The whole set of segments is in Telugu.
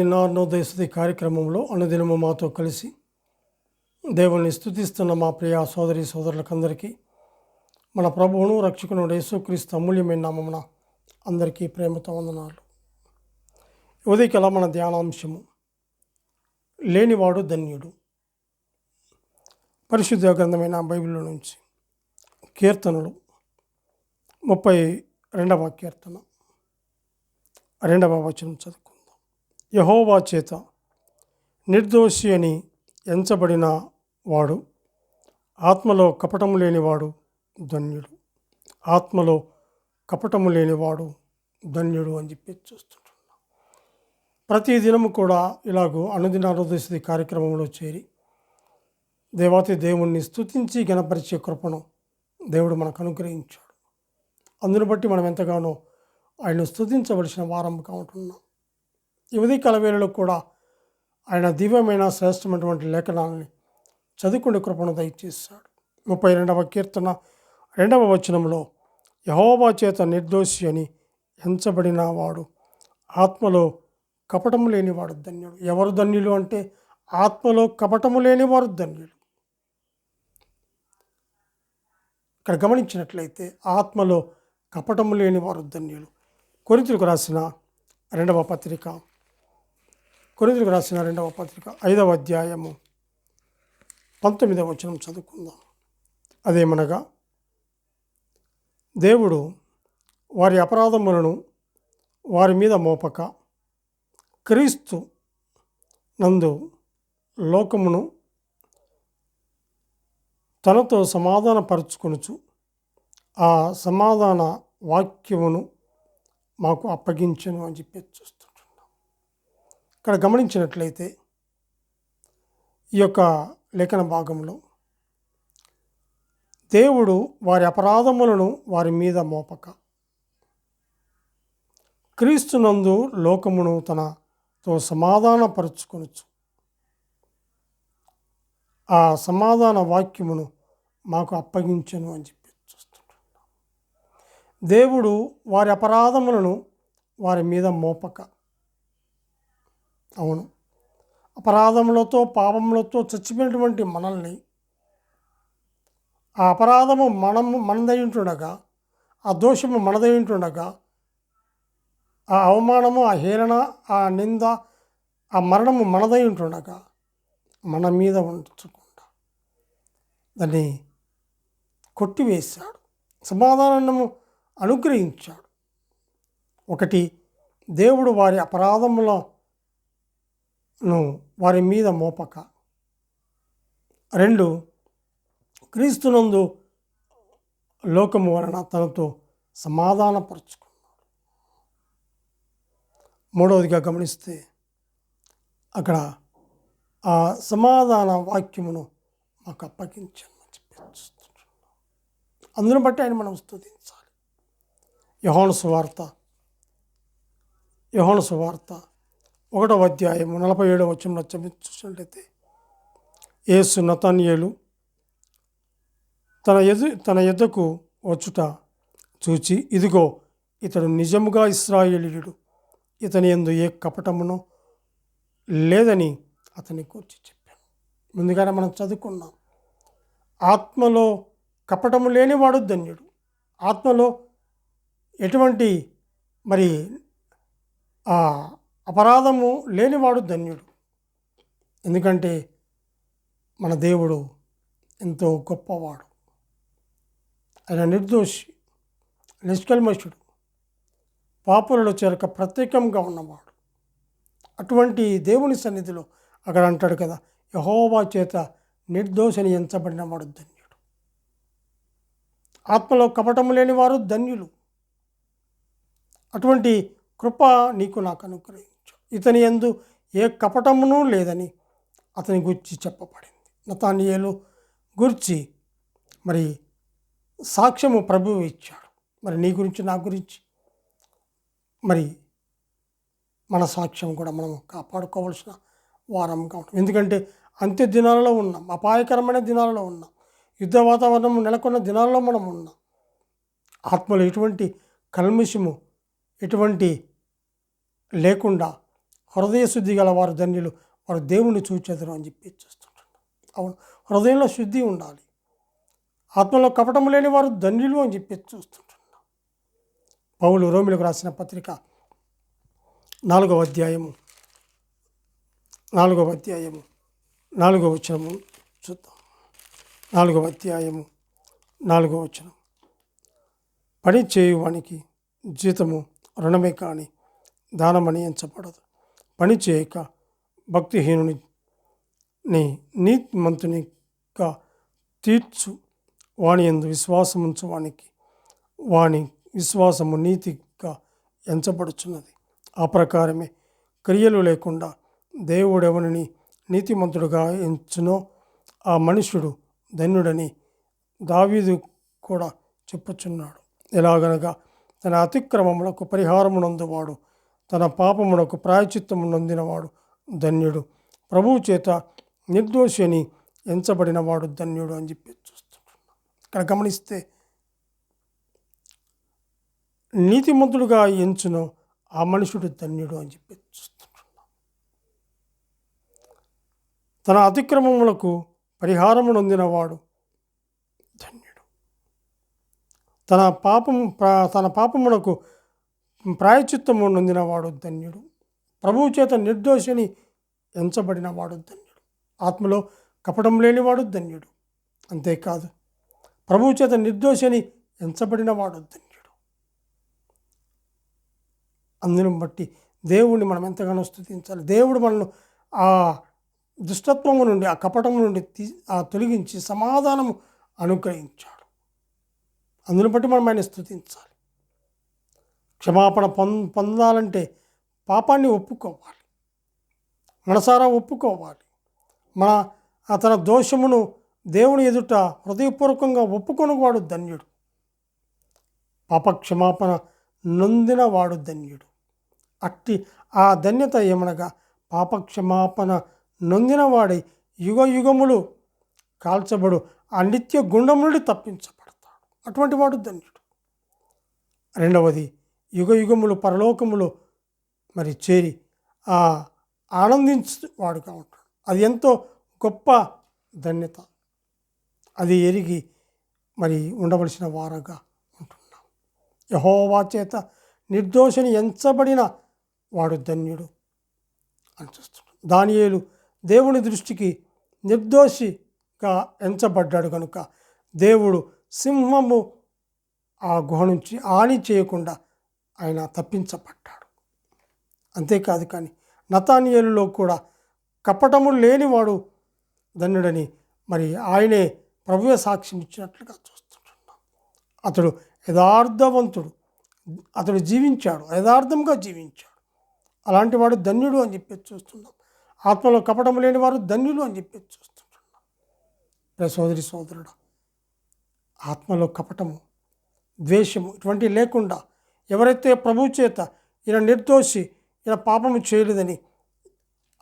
అనుదిన అన్నోదయస్థితి కార్యక్రమంలో అనుదినము మాతో కలిసి దేవుణ్ణి స్థుతిస్తున్న మా ప్రియ సోదరి సోదరులకందరికీ మన ప్రభువును రక్షకును యేసుక్రీస్తు అమూల్యమైన నామమున అందరికీ ప్రేమతో వందనాలు. ఉదయకల మన ధ్యానాంశము? లేనివాడు ధన్యుడు. పరిశుద్ధ గ్రంథమైన బైబిల్లో నుంచి కీర్తనలు ముప్పై రెండవ కీర్తన రెండవ వచనం చదువు యహోవా చేత నిర్దోషి అని ఎంచబడిన వాడు ఆత్మలో కపటము లేనివాడు ధన్యుడు. ఆత్మలో కపటము లేనివాడు ధన్యుడు అని చెప్పి చూస్తుంటున్నా. ప్రతి దినము కూడా ఇలాగూ అనుదిన అనుదశి కార్యక్రమంలో చేరి దేవాతి దేవుణ్ణి స్థుతించి గణపరిచే కృపను దేవుడు మనకు అనుగ్రహించాడు. అందును బట్టి మనం ఎంతగానో ఆయన స్థుతించవలసిన వారం ఉంటున్నాం. ఈ ఉదయకాల వేళలో కూడా ఆయన దివ్యమైన శ్రేష్టమైనటువంటి లేఖనాలని చదువుకునే కృపను దయచేశాడు. ముప్పై రెండవ కీర్తన రెండవ వచనంలో యహోబా చేత నిర్దోషి అని ఎంచబడిన వాడు ఆత్మలో కపటము లేనివాడు ధన్యుడు. ఎవరు ధన్యులు అంటే ఆత్మలో కపటము లేనివారు ధన్యులు. ఇక్కడ గమనించినట్లయితే ఆత్మలో కపటము లేనివారు ధన్యులు. కొరింతలకు రాసిన రెండవ పత్రిక. కొరిందులకు రాసిన రెండవ పత్రిక ఐదవ అధ్యాయము పంతొమ్మిదవ వచనం చదువుకుందాం. అదేమనగా దేవుడు వారి అపరాధములను వారి మీద మోపక క్రీస్తు నందు లోకమును తనతో సమాధానపరుచుకొనుచు ఆ సమాధాన వాక్యమును మాకు అప్పగించను అని చెప్పి చూస్తాను ఇక్కడ గమనించినట్లయితే ఈ యొక్క లేఖన భాగంలో దేవుడు వారి అపరాధములను వారి మీద మోపక. క్రీస్తునందు లోకమును తనతో సమాధానపరుచుకొనొచ్చు ఆ సమాధాన వాక్యమును మాకు అప్పగించను అని చెప్పి చూస్తుంటున్నాం. దేవుడు వారి అపరాధములను వారి మీద మోపక. అవును. అపరాధములతో పాపములతో చచ్చిపోయినటువంటి మనల్ని ఆ అపరాధము మనము మనదై ఉంటుండగా ఆ దోషము మనదై ఉంటుండగా ఆ అవమానము ఆ హేళన ఆ నింద ఆ మరణము మనదై ఉంటుండగా మన మీద ఉంచకుండా దాన్ని కొట్టివేశాడు. సమాధానము అనుగ్రహించాడు. ఒకటి దేవుడు వారి ను వారి మీద మోపక. రెండు క్రీస్తునందు లోకము వలన తనతో సమాధానపరుచుకున్నాడు. మూడవదిగా గమనిస్తే అక్కడ ఆ సమాధాన వాక్యమును మాకు అప్పగించమని చెప్పి అందును బట్టి ఆయన మనం స్థుతించాలి యహోను సువార్త యహోను సువార్త ఒకటవ అధ్యాయము నలభై ఏడవ వచ్చంలో చూసినట్లయితే ఏసు నతానియేలు తన ఎదు తన ఎద్దకు వచ్చుట చూచి ఇదిగో ఇతడు నిజముగా ఇస్రాయేలీయుడు. ఇతని ఎందు ఏ కపటమును లేదని అతని కూర్చి చెప్పాను ముందుగానే మనం చదువుకున్నాం. ఆత్మలో కపటము లేనివాడు ధన్యుడు. ఆత్మలో ఎటువంటి మరి ఆ అపరాధము లేనివాడు ధన్యుడు. ఎందుకంటే మన దేవుడు ఎంతో గొప్పవాడు. ఆయన నిర్దోషి నిష్కల్మషుడు పాపులలో చేరక ప్రత్యేకంగా ఉన్నవాడు. అటువంటి దేవుని సన్నిధిలో అక్కడ అంటాడు కదా యహోవా చేత నిర్దోషని ఎంచబడినవాడు ధన్యుడు. ఆత్మలో కపటము లేనివారు ధన్యులు. అటువంటి కృప నీకు నాకు అనుగ్రహం ఇతని ఎందు ఏ కపటమును లేదని అతని గురించి చెప్పబడింది. నతానియేలు గురించి మరి సాక్ష్యము ప్రభువు ఇచ్చాడు. మరి నీ గురించి నా గురించి మరి మన సాక్ష్యం కూడా మనం కాపాడుకోవాల్సిన వారంగా ఉంటాం ఎందుకంటే అంత్య దినాలలో ఉన్నాం అపాయకరమైన దినాలలో ఉన్నాం యుద్ధ వాతావరణం నెలకొన్న దినాల్లో మనం ఉన్నాం. ఆత్మలో ఎటువంటి కల్మిషము ఎటువంటి లేకుండా హృదయ శుద్ధి గల వారు ధన్యులు వారు దేవుణ్ణి చూచెదరు అని చెప్పి చూస్తుంటున్నాం అవును హృదయంలో శుద్ధి ఉండాలి. ఆత్మలో కపటం లేని వారు ధన్యులు అని చెప్పి చూస్తుంటున్నాం పౌలు రోమిలకు రాసిన పత్రిక నాలుగవ అధ్యాయము నాలుగవ అధ్యాయము నాలుగవ వచనము చూద్దాం. నాలుగవ అధ్యాయము నాలుగవ వచనం. పని చేయువానికి జీతము రుణమే కానీ దానమని ఎంచబడదు. పని చేయక భక్తిహీనుని నీ నీతిమంతునిగా తీర్చు వాని ఎందు విశ్వాసముంచు వానికి. వాని విశ్వాసము నీతిగా ఎంచబడుచున్నది. ఆ ప్రకారమే క్రియలు లేకుండా దేవుడెవనిని నీతిమంతుడుగా ఎంచునో ఆ మనుషుడు ధన్యుడని దావీదు కూడా చెప్పుచున్నాడు. ఎలాగనగా తన అతిక్రమములకు పరిహారమునందువాడు తన పాపమునకు ప్రాయచిత్తము నొందినవాడు ధన్యుడు. ప్రభువు చేత నిర్దోషి అని ఎంచబడినవాడు ధన్యుడు అని చెప్పి చూస్తున్నాడు ఇక్కడ గమనిస్తే నీతిమంతుడుగా ఎంచును ఆ మనుషుడు ధన్యుడు అని చెప్పి తన అతిక్రమములకు పరిహారము నొందినవాడు ధన్యుడు. తన పాపం తన పాపమునకు ప్రాయచిత్తము నొందినవాడు ధన్యుడు. ప్రభువు చేత నిర్దోషిని ఎంచబడినవాడు ధన్యుడు. ఆత్మలో కపటం లేనివాడు ధన్యుడు. అంతేకాదు ప్రభువు చేత నిర్దోషిని ఎంచబడినవాడు ధన్యుడు. అందును బట్టి దేవుణ్ణి మనం ఎంతగానో స్థుతించాలి దేవుడు మనల్ని ఆ దుష్టత్వము నుండి ఆ కపటము నుండి తీ ఆ తొలగించి సమాధానము అనుగ్రహించాడు. అందును బట్టి మనం ఆయన స్థుతించాలి క్షమాపణ పొంద పొందాలంటే పాపాన్ని ఒప్పుకోవాలి. మనసారా ఒప్పుకోవాలి. మన అతని దోషమును దేవుని ఎదుట హృదయపూర్వకంగా ఒప్పుకొనివాడు ధన్యుడు. పాప క్షమాపణ నొందినవాడు ధన్యుడు. అట్టి ఆ ధన్యత ఏమనగా పాప నొందినవాడి యుగ యుగములు కాల్చబడు ఆ నిత్య గుండం నుండి తప్పించబడతాడు. అటువంటి వాడు ధన్యుడు. రెండవది యుగ యుగములు పరలోకములో మరి చేరి ఆ ఆనందించు వాడుగా ఉంటాడు. అది ఎంతో గొప్ప ధన్యత. అది ఎరిగి మరి ఉండవలసిన వారగా ఉంటున్నాం. యహోవా చేత నిర్దోషిని ఎంచబడిన వాడు ధన్యుడు అని చూస్తున్నాడు దానియేలు దేవుని దృష్టికి నిర్దోషిగా ఎంచబడ్డాడు కనుక దేవుడు సింహము ఆ గుహ నుంచి హాని చేయకుండా ఆయన తప్పించబడ్డాడు. అంతేకాదు కానీ నతానియలులో కూడా కపటము లేనివాడు ధన్యుడని మరి ఆయనే ప్రభువే సాక్ష్యం ఇచ్చినట్లుగా చూస్తుంటున్నాం. అతడు యథార్థవంతుడు. అతడు జీవించాడు. యథార్థంగా జీవించాడు. అలాంటి వాడు ధన్యుడు అని చెప్పి చూస్తున్నాం. ఆత్మలో కపటం లేని వారు ధన్యులు అని చెప్పి చూస్తుంటున్నాం. ప్రే సోదరి సోదరుడు ఆత్మలో కపటము ద్వేషము ఇటువంటివి లేకుండా ఎవరైతే ప్రభు చేత ఈయన నిర్దోషి ఈయన పాపము చేయలేదని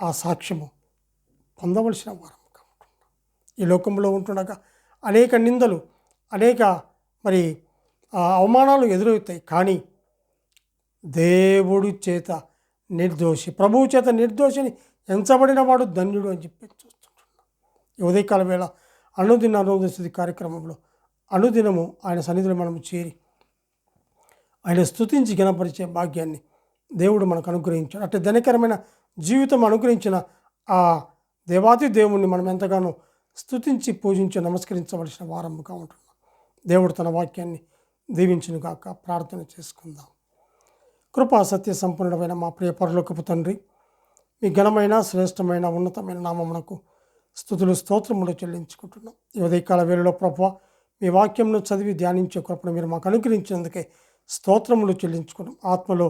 ఆ సాక్ష్యము పొందవలసిన వారం ఉంటున్నాం ఈ లోకంలో ఉంటుండగా అనేక నిందలు అనేక మరి ఆ, అవమానాలు ఎదురవుతాయి. కానీ దేవుడి చేత నిర్దోషి ప్రభువు చేత నిర్దోషిని ఎంచబడిన వాడు ధన్యుడు అని చెప్పి చూస్తుంటున్నాం. ఉదయకాల వేళ అనుదిన అనుదశి కార్యక్రమంలో అనుదినము ఆయన సన్నిధిలో మనము చేరి ఆయన స్థుతించి గణపరిచే భాగ్యాన్ని దేవుడు మనకు అనుగ్రహించాడు. అటు ధనకరమైన జీవితం అనుగ్రహించిన ఆ దేవాది దేవుణ్ణి మనం ఎంతగానో స్థుతించి పూజించి నమస్కరించవలసిన వారముగా ఉంటున్నాం. దేవుడు తన వాక్యాన్ని దీవించును కాక ప్రార్థన చేసుకుందాం. కృపా సత్య సంపూర్ణమైన మా ప్రియ పరలోకపు తండ్రి మీ ఘనమైన శ్రేష్టమైన ఉన్నతమైన నామమునకు స్థుతులు స్తోత్రములు చెల్లించుకుంటున్నాం. ఈ ఉదయకాల వేళలో ప్రభు మీ వాక్యంను చదివి ధ్యానించే కృపను మీరు మాకు అనుగ్రహించినందుకే స్తోత్రములు చెల్లించుకున్నాం. ఆత్మలో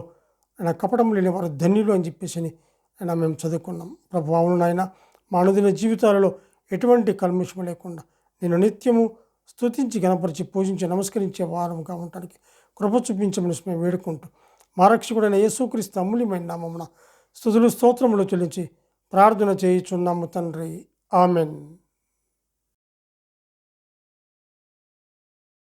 ఆయన కపటం లేని వారు ధన్యులు అని చెప్పేసి ఆయన మేము చదువుకున్నాం. ప్రభు అవును నాయన మా అనుదిన జీవితాలలో ఎటువంటి కల్ముషము లేకుండా నేను నిత్యము స్తుతించి గణపరిచి పూజించి నమస్కరించే వారముగా ఉండటానికి కృప చూపించమని మేము వేడుకుంటూ మా రక్షకుడైన యేసుక్రీస్తు అమూల్యమైన నామమున స్థుతులు స్తోత్రములు చెల్లించి ప్రార్థన చేయుచున్నాము తండ్రి. ఆమెన్.